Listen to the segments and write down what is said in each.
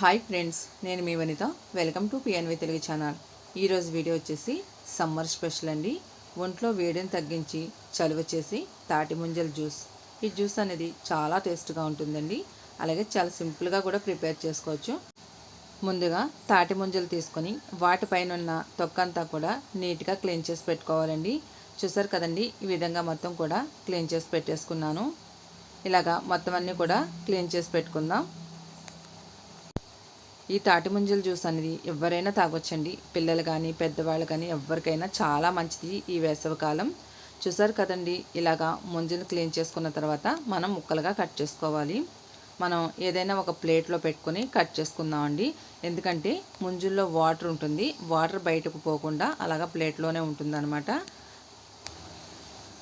Hi friends నేను మీ Vanitha. Welcome to PNV Telugu channel ఈరోజు video వచ్చేసి సమ్మర్ స్పెషల్ అండి. ఒంట్లో వేడిని తగ్గించి చలువ చేసి తాటి ముంజల జ్యూస్. ఈ జ్యూస్ అనేది చాలా టేస్ట్గా ఉంటుందండి. అలాగే చాలా సింపుల్గా కూడా ప్రిపేర్ చేసుకోవచ్చు. ముందుగా తాటి ముంజలు తీసుకొని వాటిపైన ఉన్న తొక్కంతా కూడా నీట్గా క్లీన్ చేసి పెట్టుకోవాలండి. చూసారు కదండి ఈ విధంగా మొత్తం కూడా క్లీన్ చేసి పెట్టేసుకున్నాను. ఇలాగా మొత్తం అన్నీ కూడా క్లీన్ చేసి పెట్టుకుందాం. ఈ తాటి ముంజల జ్యూస్ అనేది ఎవరైనా తాగొచ్చండి. పిల్లలు కానీ పెద్దవాళ్ళు కానీ ఎవరికైనా చాలా మంచిది ఈ వేసవికాలం చూసారు కదండి ఇలాగా ముంజలు క్లీన్ చేసుకున్న తర్వాత మనం ముక్కలుగా కట్ చేసుకోవాలి. మనం ఏదైనా ఒక ప్లేట్లో పెట్టుకొని కట్ చేసుకుందామండి. ఎందుకంటే ముంజుల్లో వాటర్ ఉంటుంది. వాటర్ బయటకు పోకుండా అలాగా ప్లేట్లోనే ఉంటుందన్నమాట.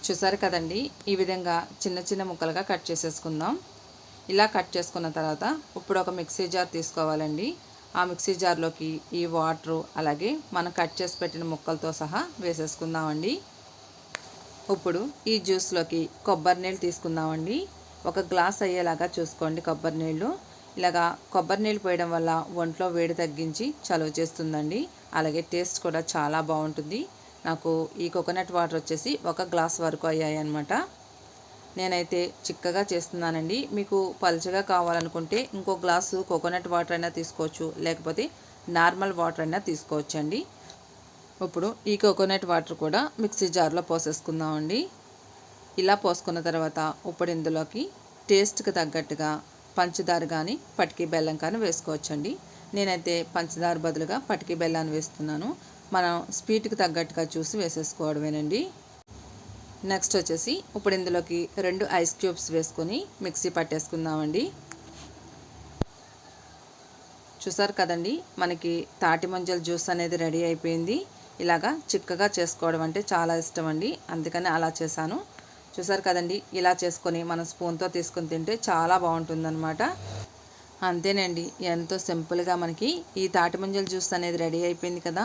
చూసారు కదండి ఈ విధంగా చిన్న చిన్న ముక్కలుగా కట్ చేసేసుకుందాం. ఇలా కట్ చేసుకున్న తర్వాత ఇప్పుడు ఒక మిక్సీ జార్ తీసుకోవాలండి. ఆ మిక్సీ జార్లోకి ఈ వాటరు అలాగే మనం కట్ చేసి పెట్టిన ముక్కలతో సహా వేసేసుకుందామండి. ఇప్పుడు ఈ జ్యూస్లోకి కొబ్బరి నీళ్ళు తీసుకుందామండి. ఒక గ్లాస్ అయ్యేలాగా చూసుకోండి కొబ్బరి నీళ్ళు. ఇలాగా కొబ్బరి నీళ్ళు పోయడం వల్ల ఒంట్లో వేడి తగ్గించి చలువ చేస్తుందండి. అలాగే టేస్ట్ కూడా చాలా బాగుంటుంది. నాకు ఈ కోకోనట్ వాటర్ వచ్చేసి ఒక గ్లాస్ వరకు అయ్యాయి అనమాట నేనైతే చిక్కగా చేస్తున్నానండి. మీకు పలుచగా కావాలనుకుంటే ఇంకో గ్లాసు కోకోనట్ వాటర్ అయినా తీసుకోవచ్చు. లేకపోతే నార్మల్ వాటర్ అయినా తీసుకోవచ్చండి. ఇప్పుడు ఈ కోకోనట్ వాటర్ కూడా మిక్సీ జార్లో పోసేసుకుందామండి. ఇలా పోసుకున్న తర్వాత ఇప్పుడు ఇందులోకి టేస్ట్కి తగ్గట్టుగా పంచదార కానీ పటికి బెల్లం కానీ వేసుకోవచ్చండి. నేనైతే పంచదార బదులుగా పటికి బెల్లాన్ని వేస్తున్నాను. మనం స్వీట్కి తగ్గట్టుగా చూసి వేసేసుకోవడమేనండి. నెక్స్ట్ వచ్చేసి ఇప్పుడు ఇందులోకి రెండు ఐస్ క్యూబ్స్ వేసుకొని మిక్సీ పట్టేసుకుందామండి. చూసారు కదండి మనకి తాటి మంజల జ్యూస్ అనేది రెడీ అయిపోయింది. ఇలాగా చిక్కగా చేసుకోవడం అంటే చాలా ఇష్టం అండి అందుకని అలా చేశాను. చూసారు కదండి ఇలా చేసుకొని మన స్పూన్తో తీసుకొని తింటే చాలా బాగుంటుందన్నమాట. అంతేనండి ఎంతో సింపుల్గా మనకి ఈ తాటి ముంజల జ్యూస్ అనేది రెడీ అయిపోయింది కదా.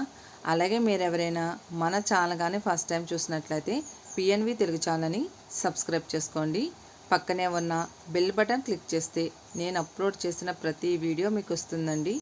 అలాగే మీరు ఎవరైనా మన ఛానల్ కానీ ఫస్ట్ టైం చూసినట్లయితే పిఎన్వి తెలుగు ఛానల్ని సబ్స్క్రైబ్ చేసుకోండి. పక్కనే ఉన్న బెల్ బటన్ క్లిక్ చేస్తే నేను అప్లోడ్ చేసిన ప్రతి వీడియో మీకు వస్తుందండి.